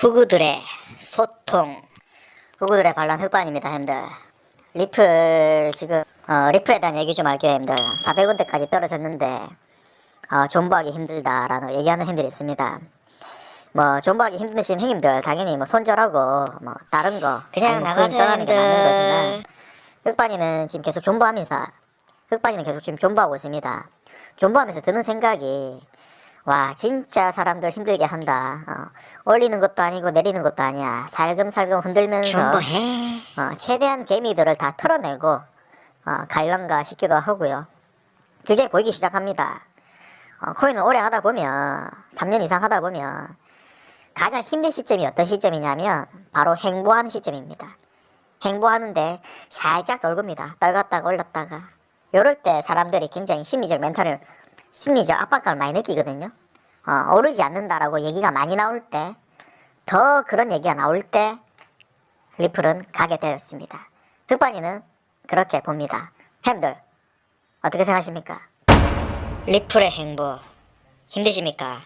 후구들의 소통. 후구들의 반란 흑반입니다, 형들. 리플 지금 어, 리플에 대한 얘기 좀 할게요, 형들. 400원대까지 떨어졌는데 어, 존버하기 힘들다라는 얘기하는 형들이 있습니다. 뭐 존버하기 힘드신 형님들 당연히 뭐 손절하고 뭐 다른 거 그냥 그건 하는 게 맞는. 거지만 흑반이는 지금 계속 존버하면서 흑반이는 계속 지금 존버하고 있습니다. 존버하면서 드는 생각이 와 진짜 사람들 힘들게 한다. 어, 올리는 것도 아니고 내리는 것도 아니야. 살금살금 흔들면서. 어, 최대한 개미들을 다 털어내고 어, 갈랑가 시키도 하고요. 그게 보이기 시작합니다. 어, 코인을 오래 하다 보면 3년 이상 하다 보면 가장 힘든 시점이 어떤 시점이냐면 바로 행보하는 시점입니다. 행보하는데 살짝 떨굽니다. 떨갔다가 올랐다가 요럴 때 사람들이 굉장히 심리적 멘탈을 심리적 압박감을 많이 느끼거든요. 어, 오르지 않는다라고 얘기가 많이 나올 때 더 그런 얘기가 나올 때 리플은 가게 되었습니다. 흑반이는 그렇게 봅니다. 햄들 어떻게 생각하십니까? 리플의 행보 힘드십니까?